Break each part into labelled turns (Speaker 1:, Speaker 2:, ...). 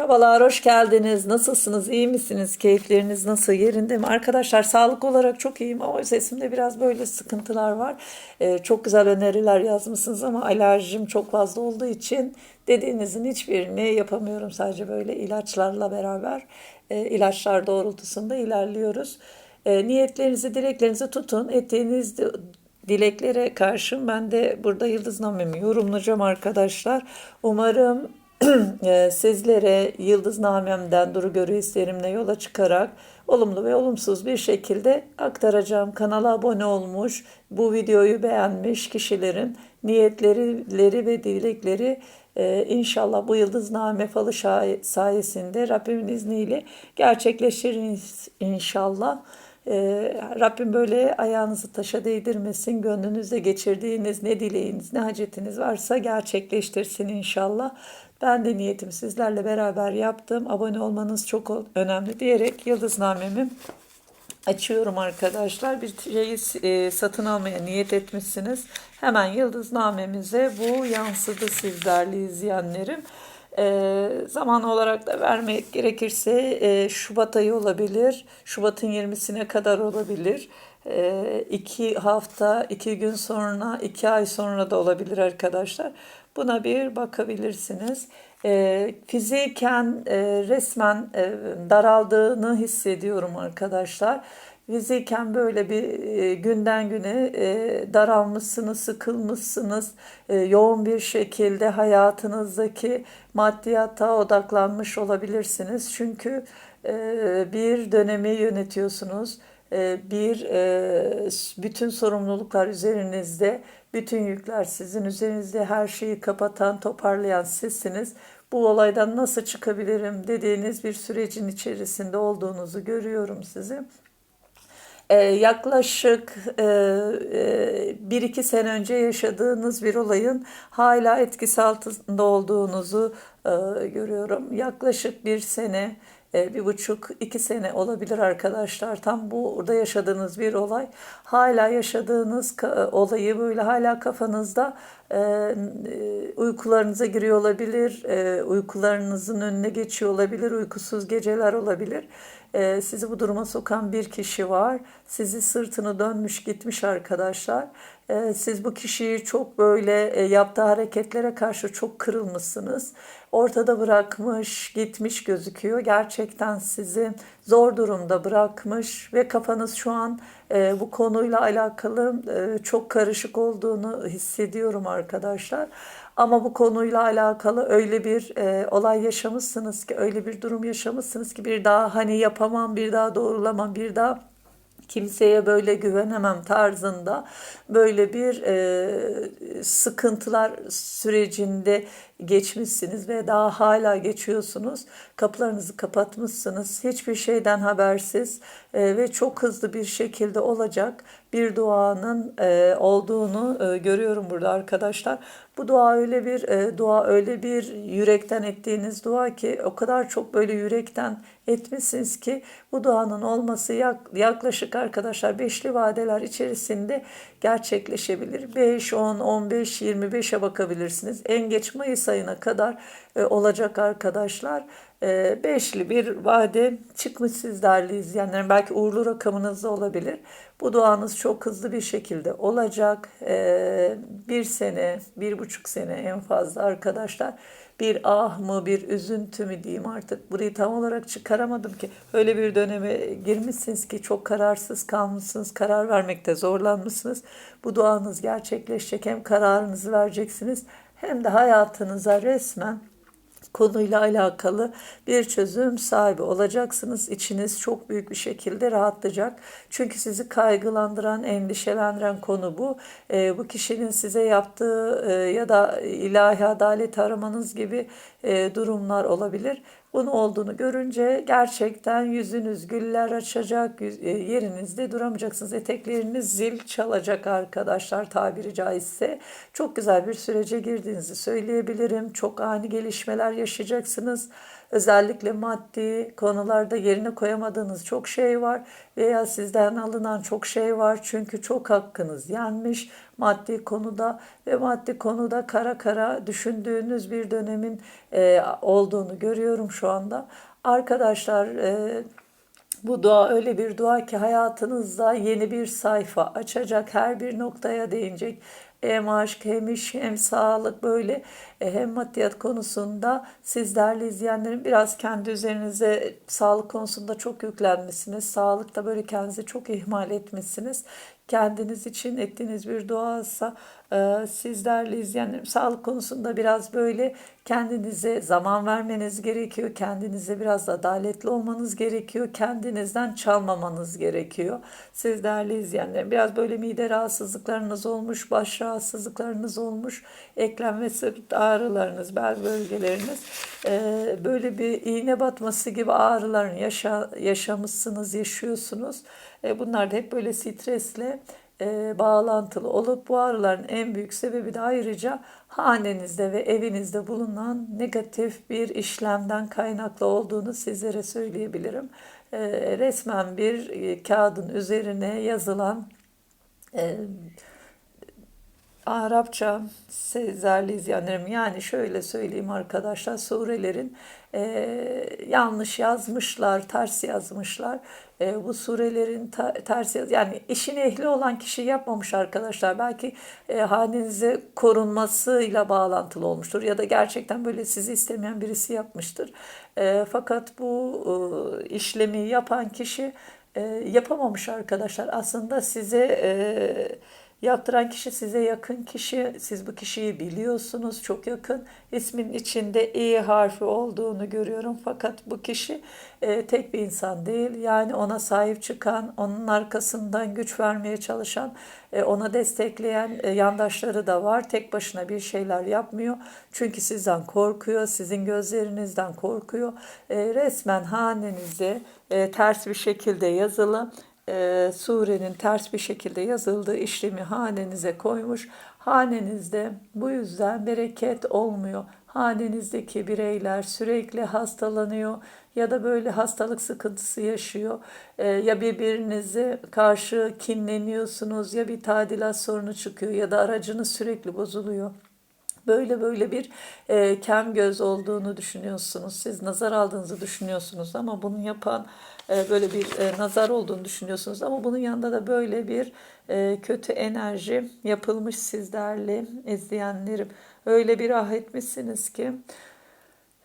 Speaker 1: Merhabalar, hoş geldiniz. Nasılsınız? İyi misiniz? Keyifleriniz nasıl? Yerinde mi? Arkadaşlar sağlık olarak çok iyiyim ama sesimde biraz böyle sıkıntılar var. Ee, çok güzel öneriler yazmışsınız ama alerjim çok fazla olduğu için dediğinizin hiçbirini yapamıyorum. Sadece böyle ilaçlarla beraber e, ilaçlar doğrultusunda ilerliyoruz. E, niyetlerinizi, dileklerinizi tutun. Ettiğiniz di- dileklere karşın ben de burada yıldıznamemi yorumlayacağım arkadaşlar. Umarım sizlere yıldıznamemden duru görü hislerimle yola çıkarak olumlu ve olumsuz bir şekilde aktaracağım. Kanala abone olmuş, bu videoyu beğenmiş kişilerin niyetleri ve dilekleri e, inşallah bu yıldızname falı sayesinde Rabbimin izniyle gerçekleşir inşallah. Ee, Rabbim böyle ayağınızı taşa değdirmesin. Gönlünüzde geçirdiğiniz ne dileğiniz, ne hacetiniz varsa gerçekleştirsin inşallah. Ben de niyetimi sizlerle beraber yaptım. Abone olmanız çok önemli diyerek yıldıznamemi açıyorum arkadaşlar. Bir şeyi e, satın almaya niyet etmişsiniz. Hemen yıldıznamemize bu yansıdı siz değerli izleyenlerim. E, zaman olarak da vermek gerekirse e, Şubat ayı olabilir. Şubat'ın 20'sine kadar olabilir. E, iki hafta, iki gün sonra, iki ay sonra da olabilir arkadaşlar. Buna bir bakabilirsiniz. E, fiziken e, resmen e, daraldığını hissediyorum arkadaşlar. Fiziken böyle bir e, günden güne e, daralmışsınız, sıkılmışsınız, e, yoğun bir şekilde hayatınızdaki maddiyata odaklanmış olabilirsiniz. Çünkü e, bir dönemi yönetiyorsunuz, e, bir e, bütün sorumluluklar üzerinizde, bütün yükler sizin üzerinizde, her şeyi kapatan, toparlayan sizsiniz. Bu olaydan nasıl çıkabilirim dediğiniz bir sürecin içerisinde olduğunuzu görüyorum sizi. Ee, yaklaşık e, e, bir iki sene önce yaşadığınız bir olayın hala etkisi altında olduğunuzu e, görüyorum. Yaklaşık bir sene, bir buçuk, iki sene olabilir arkadaşlar. Tam burada yaşadığınız bir olay. Hala yaşadığınız ka- olayı böyle hala kafanızda e, e, uykularınıza giriyor olabilir, e, uykularınızın önüne geçiyor olabilir, uykusuz geceler olabilir. E, sizi bu duruma sokan bir kişi var. Sizi sırtını dönmüş gitmiş arkadaşlar. E, siz bu kişiyi çok böyle e, yaptığı hareketlere karşı çok kırılmışsınız. Ortada bırakmış, gitmiş gözüküyor. Gerçekten sizi zor durumda bırakmış ve kafanız şu an e, bu konuyla alakalı e, çok karışık olduğunu hissediyorum arkadaşlar. Ama bu konuyla alakalı öyle bir e, olay yaşamışsınız ki, öyle bir durum yaşamışsınız ki bir daha hani yapamam, bir daha doğrulamam, bir daha kimseye böyle güvenemem tarzında böyle bir e, sıkıntılar sürecinde geçmişsiniz ve daha hala geçiyorsunuz. Kapılarınızı kapatmışsınız. Hiçbir şeyden habersiz e, ve çok hızlı bir şekilde olacak bir duanın e, olduğunu e, görüyorum burada arkadaşlar. Bu dua öyle bir e, dua öyle bir yürekten ettiğiniz dua ki o kadar çok böyle yürekten etmişsiniz ki bu duanın olması yak- yaklaşık arkadaşlar beşli vadeler içerisinde gerçekleşebilir. 5, 10, 15, 25'e bakabilirsiniz. En geç Mayıs ayına kadar e, olacak arkadaşlar. E, beşli bir vade çıkmış siz değerli izleyenlerim. Belki uğurlu rakamınız da olabilir. Bu duanız çok hızlı bir şekilde olacak. E, bir sene, bir buçuk sene en fazla arkadaşlar. Bir ah mı, bir üzüntü mü diyeyim artık. Burayı tam olarak çıkaramadım ki. Öyle bir döneme girmişsiniz ki çok kararsız kalmışsınız. Karar vermekte zorlanmışsınız. Bu duanız gerçekleşecek. Hem kararınızı vereceksiniz hem de hayatınıza resmen konuyla alakalı bir çözüm sahibi olacaksınız. İçiniz çok büyük bir şekilde rahatlayacak. Çünkü sizi kaygılandıran, endişelendiren konu bu. E, bu kişinin size yaptığı e, ya da ilahi adalet aramanız gibi e, durumlar olabilir. Bunu olduğunu görünce gerçekten yüzünüz güller açacak, e, yerinizde duramayacaksınız. Etekleriniz zil çalacak arkadaşlar tabiri caizse. Çok güzel bir sürece girdiğinizi söyleyebilirim. Çok ani gelişmeler yaşayacaksınız. Özellikle maddi konularda yerine koyamadığınız çok şey var veya sizden alınan çok şey var. Çünkü çok hakkınız yenmiş. maddi konuda ve maddi konuda kara kara düşündüğünüz bir dönemin e, olduğunu görüyorum şu anda. Arkadaşlar e, bu dua öyle bir dua ki hayatınızda yeni bir sayfa açacak, her bir noktaya değinecek. Hem aşk hem iş hem sağlık böyle e, hem maddiyat konusunda siz değerli izleyenlerin biraz kendi üzerinize sağlık konusunda çok yüklenmişsiniz. Sağlıkta böyle kendinizi çok ihmal etmişsiniz. Kendiniz için ettiğiniz bir duaysa e, siz değerli izleyenlerim sağlık konusunda biraz böyle kendinize zaman vermeniz gerekiyor. Kendinize biraz adaletli olmanız gerekiyor. Kendinizden çalmamanız gerekiyor. Siz değerli izleyenlerim biraz böyle mide rahatsızlıklarınız olmuş, baş rahatsızlıklarınız olmuş, eklem ve sırt ağrılarınız, bel bölgeleriniz e, böyle bir iğne batması gibi ağrılarını yaşa, yaşamışsınız, yaşıyorsunuz. E, bunlar da hep böyle stresle e, bağlantılı olup bu ağrıların en büyük sebebi de ayrıca hanenizde ve evinizde bulunan negatif bir işlemden kaynaklı olduğunu sizlere söyleyebilirim. E, resmen bir kağıdın üzerine yazılan Arapça sezerli yani şöyle söyleyeyim arkadaşlar surelerin e, yanlış yazmışlar, ters yazmışlar. E, bu surelerin ta, ters yaz yani işin ehli olan kişi yapmamış arkadaşlar. Belki e, halinize korunmasıyla bağlantılı olmuştur ya da gerçekten böyle sizi istemeyen birisi yapmıştır. E, fakat bu e, işlemi yapan kişi e, yapamamış arkadaşlar. Aslında size e, Yaptıran kişi size yakın kişi. Siz bu kişiyi biliyorsunuz çok yakın. İsmin içinde i harfi olduğunu görüyorum. Fakat bu kişi e, tek bir insan değil. Yani ona sahip çıkan, onun arkasından güç vermeye çalışan, e, ona destekleyen e, yandaşları da var. Tek başına bir şeyler yapmıyor. Çünkü sizden korkuyor, sizin gözlerinizden korkuyor. E, resmen hanenize e, ters bir şekilde yazılı e, surenin ters bir şekilde yazıldığı işlemi hanenize koymuş. Hanenizde bu yüzden bereket olmuyor. Hanenizdeki bireyler sürekli hastalanıyor ya da böyle hastalık sıkıntısı yaşıyor. E, ya birbirinize karşı kinleniyorsunuz ya bir tadilat sorunu çıkıyor ya da aracınız sürekli bozuluyor böyle böyle bir e, kem göz olduğunu düşünüyorsunuz. Siz nazar aldığınızı düşünüyorsunuz ama bunu yapan e, böyle bir e, nazar olduğunu düşünüyorsunuz. Ama bunun yanında da böyle bir e, kötü enerji yapılmış sizlerle izleyenlerim. Öyle bir ah etmişsiniz ki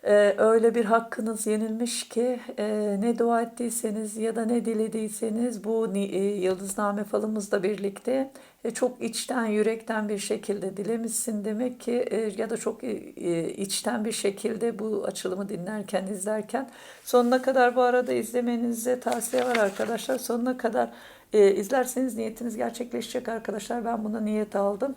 Speaker 1: ee, öyle bir hakkınız yenilmiş ki e, ne dua ettiyseniz ya da ne dilediyseniz bu e, yıldızname falımızla birlikte e, çok içten yürekten bir şekilde dilemişsin demek ki e, ya da çok e, içten bir şekilde bu açılımı dinlerken izlerken. Sonuna kadar bu arada izlemenize tavsiye var arkadaşlar. Sonuna kadar e, izlerseniz niyetiniz gerçekleşecek arkadaşlar. Ben buna niyet aldım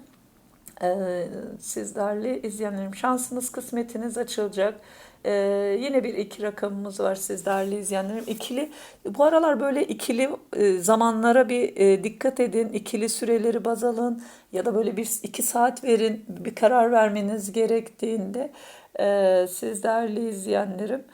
Speaker 1: e, sizlerle izleyenlerim. Şansınız, kısmetiniz açılacak. Ee, yine bir iki rakamımız var sizlerle izleyenlerim. İkili, bu aralar böyle ikili e, zamanlara bir e, dikkat edin. İkili süreleri baz alın ya da böyle bir iki saat verin bir karar vermeniz gerektiğinde e, sizlerle izleyenlerim.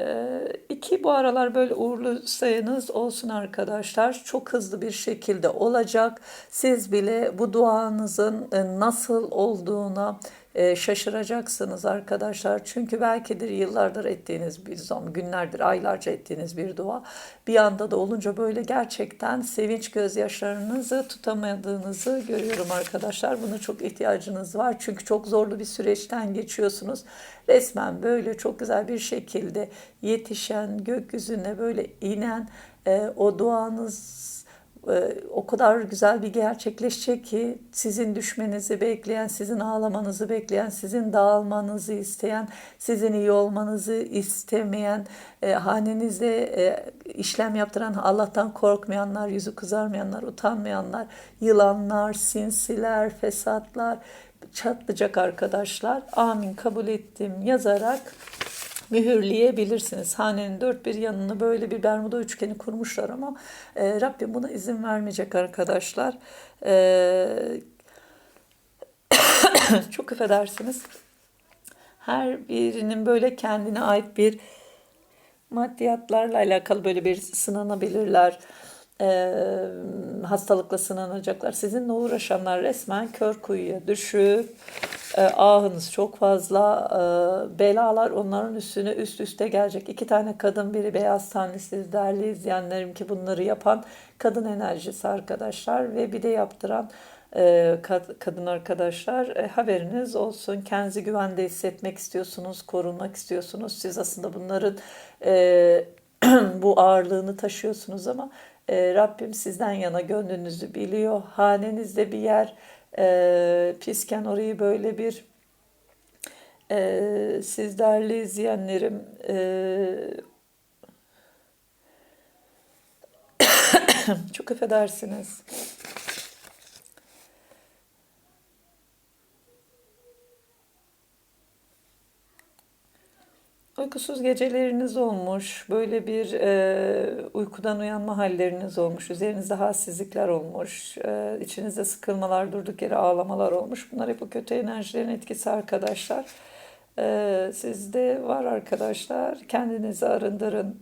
Speaker 1: Ee, iki bu aralar böyle uğurlu sayınız olsun arkadaşlar. Çok hızlı bir şekilde olacak. Siz bile bu duanızın e, nasıl olduğuna e, şaşıracaksınız arkadaşlar. Çünkü belkidir yıllardır ettiğiniz bir zaman, günlerdir, aylarca ettiğiniz bir dua. Bir anda da olunca böyle gerçekten sevinç gözyaşlarınızı tutamadığınızı görüyorum arkadaşlar. Buna çok ihtiyacınız var. Çünkü çok zorlu bir süreçten geçiyorsunuz. Resmen böyle çok güzel bir şekilde yetişen, gökyüzüne böyle inen e, o duanız o kadar güzel bir gerçekleşecek ki sizin düşmenizi bekleyen, sizin ağlamanızı bekleyen, sizin dağılmanızı isteyen, sizin iyi olmanızı istemeyen, e, hanenizde e, işlem yaptıran, Allah'tan korkmayanlar, yüzü kızarmayanlar, utanmayanlar, yılanlar, sinsiler, fesatlar çatlayacak arkadaşlar. Amin kabul ettim yazarak mühürleyebilirsiniz. Hanenin dört bir yanını böyle bir Bermuda üçgeni kurmuşlar ama e, Rabbim buna izin vermeyecek arkadaşlar. E, çok affedersiniz. Her birinin böyle kendine ait bir maddiyatlarla alakalı böyle bir sınanabilirler e, hastalıkla sınanacaklar. Sizinle uğraşanlar resmen kör kuyuya düşüp e, ahınız çok fazla e, belalar onların üstüne üst üste gelecek. İki tane kadın biri beyaz tanesi değerli izleyenlerim ki bunları yapan kadın enerjisi arkadaşlar ve bir de yaptıran e, kadın arkadaşlar e, haberiniz olsun. Kendinizi güvende hissetmek istiyorsunuz, korunmak istiyorsunuz. Siz aslında bunların e, bu ağırlığını taşıyorsunuz ama e, Rabbim sizden yana gönlünüzü biliyor. Hanenizde bir yer e, pisken orayı böyle bir e, siz değerli izleyenlerim e, çok affedersiniz. Uykusuz geceleriniz olmuş, böyle bir e, uykudan uyanma halleriniz olmuş, üzerinizde halsizlikler olmuş, e, içinizde sıkılmalar, durduk yere ağlamalar olmuş. Bunlar hep bu kötü enerjilerin etkisi arkadaşlar. E, sizde var arkadaşlar, kendinizi arındırın.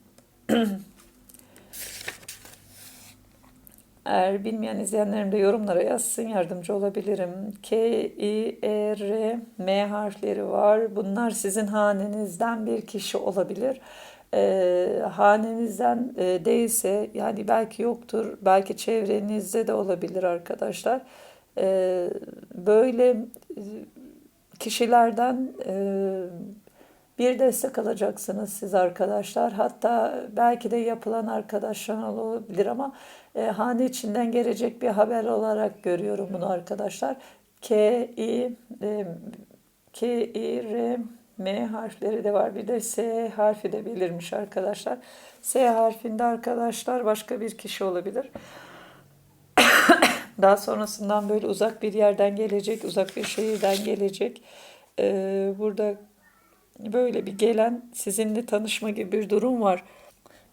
Speaker 1: Eğer bilmeyen izleyenlerim de yorumlara yazsın yardımcı olabilirim. K, I, E, R, M harfleri var. Bunlar sizin hanenizden bir kişi olabilir. E, hanenizden e, değilse yani belki yoktur. Belki çevrenizde de olabilir arkadaşlar. E, böyle e, kişilerden e, bir destek alacaksınız siz arkadaşlar. Hatta belki de yapılan arkadaşlar olabilir ama e, hane içinden gelecek bir haber olarak görüyorum bunu arkadaşlar. K, I, e, K, I, R, M harfleri de var. Bir de S harfi de belirmiş arkadaşlar. S harfinde arkadaşlar başka bir kişi olabilir. Daha sonrasından böyle uzak bir yerden gelecek, uzak bir şehirden gelecek. Ee, burada böyle bir gelen sizinle tanışma gibi bir durum var.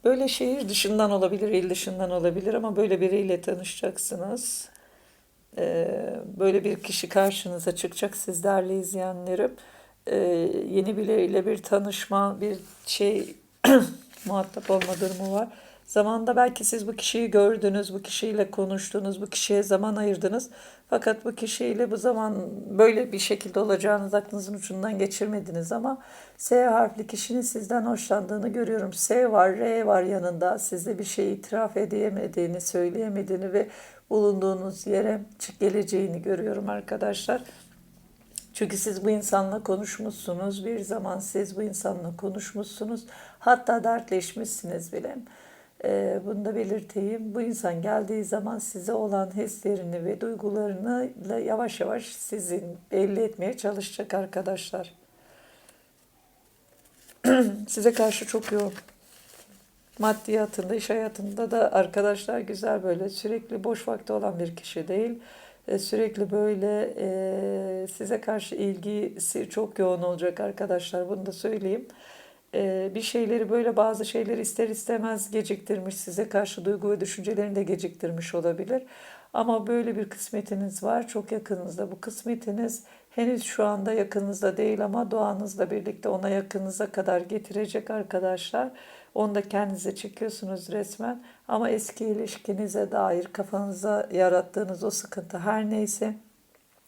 Speaker 1: Böyle şehir dışından olabilir, il dışından olabilir ama böyle biriyle tanışacaksınız. Ee, böyle bir kişi karşınıza çıkacak siz değerli izleyenlerim. Ee, yeni biriyle bir tanışma, bir şey muhatap olma durumu var. Zamanda belki siz bu kişiyi gördünüz, bu kişiyle konuştunuz, bu kişiye zaman ayırdınız. Fakat bu kişiyle bu zaman böyle bir şekilde olacağınız aklınızın ucundan geçirmediniz ama S harfli kişinin sizden hoşlandığını görüyorum. S var, R var yanında. Size bir şey itiraf edemediğini, söyleyemediğini ve bulunduğunuz yere çık geleceğini görüyorum arkadaşlar. Çünkü siz bu insanla konuşmuşsunuz. Bir zaman siz bu insanla konuşmuşsunuz. Hatta dertleşmişsiniz bile. E, bunu da belirteyim. Bu insan geldiği zaman size olan hislerini ve duygularını yavaş yavaş sizin belli etmeye çalışacak arkadaşlar. size karşı çok yoğun. Maddiyatında, iş hayatında da arkadaşlar güzel böyle sürekli boş vakti olan bir kişi değil. E, sürekli böyle e, size karşı ilgisi çok yoğun olacak arkadaşlar. Bunu da söyleyeyim. Ee, bir şeyleri böyle bazı şeyleri ister istemez geciktirmiş, size karşı duygu ve düşüncelerini de geciktirmiş olabilir. Ama böyle bir kısmetiniz var çok yakınınızda. Bu kısmetiniz henüz şu anda yakınınızda değil ama doğanızla birlikte ona yakınıza kadar getirecek arkadaşlar. Onu da kendinize çekiyorsunuz resmen. Ama eski ilişkinize dair kafanıza yarattığınız o sıkıntı her neyse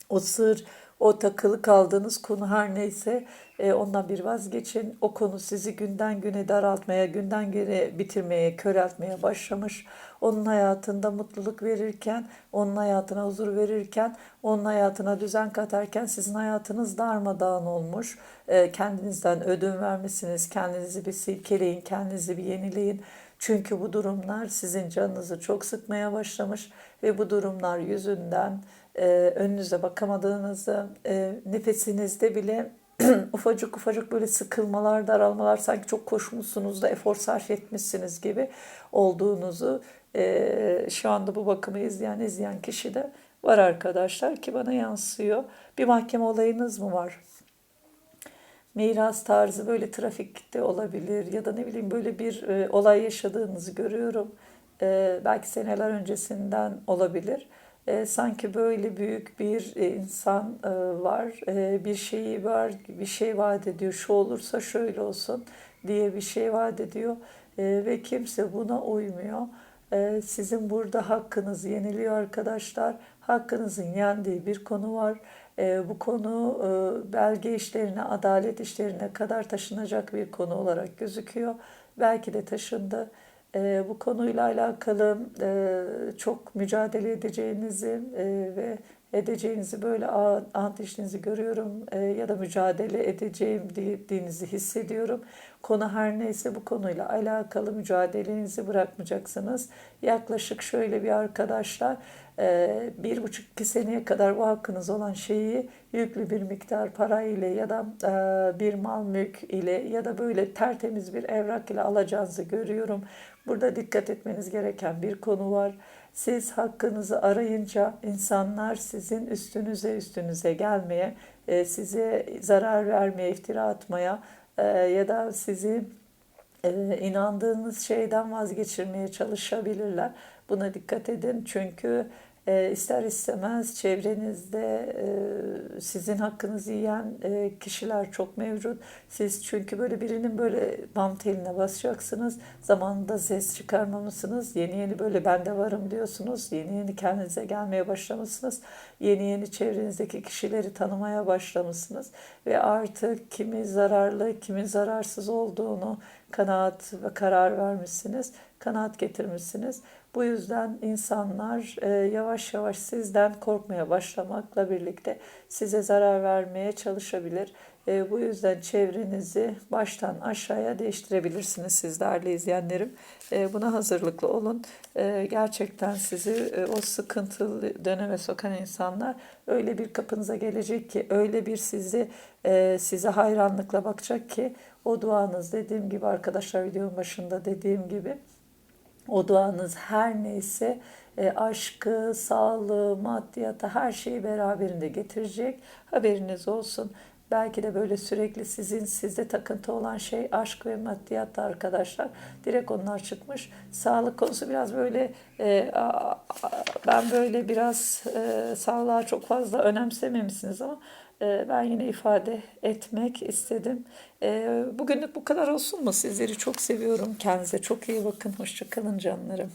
Speaker 1: o sır, o takılı kaldığınız konu her neyse e, ondan bir vazgeçin. O konu sizi günden güne daraltmaya, günden güne bitirmeye, köreltmeye başlamış. Onun hayatında mutluluk verirken, onun hayatına huzur verirken, onun hayatına düzen katarken sizin hayatınız darmadağın olmuş. E, kendinizden ödün vermişsiniz. Kendinizi bir silkeleyin, kendinizi bir yenileyin. Çünkü bu durumlar sizin canınızı çok sıkmaya başlamış ve bu durumlar yüzünden e, önünüze bakamadığınızı, e, nefesinizde bile ufacık ufacık böyle sıkılmalar, daralmalar sanki çok koşmuşsunuz da efor sarf etmişsiniz gibi olduğunuzu e, şu anda bu bakımı izleyen izleyen kişi de var arkadaşlar ki bana yansıyor. Bir mahkeme olayınız mı var? Miras tarzı böyle trafikte olabilir ya da ne bileyim böyle bir e, olay yaşadığınızı görüyorum. E, belki seneler öncesinden olabilir e, sanki böyle büyük bir e, insan e, var, e, bir şeyi var, bir şey vaat ediyor, şu olursa şöyle olsun diye bir şey vaat ediyor e, ve kimse buna uymuyor. Ee, sizin burada hakkınız yeniliyor arkadaşlar. Hakkınızın yendiği bir konu var. Ee, bu konu e, belge işlerine, adalet işlerine kadar taşınacak bir konu olarak gözüküyor. Belki de taşındı. Ee, bu konuyla alakalı e, çok mücadele edeceğinizi e, ve edeceğinizi böyle a- ant içtiğinizi görüyorum e, ya da mücadele edeceğim dediğinizi hissediyorum. Konu her neyse bu konuyla alakalı mücadelenizi bırakmayacaksınız. Yaklaşık şöyle bir arkadaşlar e, bir buçuk iki seneye kadar bu hakkınız olan şeyi yüklü bir miktar para ile ya da e, bir mal mülk ile ya da böyle tertemiz bir evrak ile alacağınızı görüyorum. Burada dikkat etmeniz gereken bir konu var. Siz hakkınızı arayınca insanlar sizin üstünüze üstünüze gelmeye, e, size zarar vermeye, iftira atmaya e, ya da sizi e, inandığınız şeyden vazgeçirmeye çalışabilirler. Buna dikkat edin çünkü e, ister istemez çevrenizde e, sizin hakkınızı yiyen e, kişiler çok mevcut. Siz çünkü böyle birinin böyle bam teline basacaksınız. Zamanında ses çıkarmamışsınız. Yeni yeni böyle ben de varım diyorsunuz. Yeni yeni kendinize gelmeye başlamışsınız. Yeni yeni çevrenizdeki kişileri tanımaya başlamışsınız. Ve artık kimi zararlı, kimi zararsız olduğunu kanaat ve karar vermişsiniz. Kanaat getirmişsiniz. Bu yüzden insanlar e, yavaş yavaş sizden korkmaya başlamakla birlikte size zarar vermeye çalışabilir. E, bu yüzden çevrenizi baştan aşağıya değiştirebilirsiniz siz değerli izleyenlerim. E, buna hazırlıklı olun. Gerçekten sizi o sıkıntılı döneme sokan insanlar öyle bir kapınıza gelecek ki, öyle bir sizi size hayranlıkla bakacak ki o duanız dediğim gibi arkadaşlar videonun başında dediğim gibi o duanız her neyse e, aşkı, sağlığı, maddiyatı her şeyi beraberinde getirecek. Haberiniz olsun. Belki de böyle sürekli sizin sizde takıntı olan şey aşk ve maddiyatta arkadaşlar. Direkt onlar çıkmış. Sağlık konusu biraz böyle e, a, a, ben böyle biraz e, sağlığa çok fazla önemsememişsiniz ama ben yine ifade etmek istedim. E, bugünlük bu kadar olsun mu? Sizleri çok seviyorum. Kendinize çok iyi bakın. Hoşçakalın canlarım.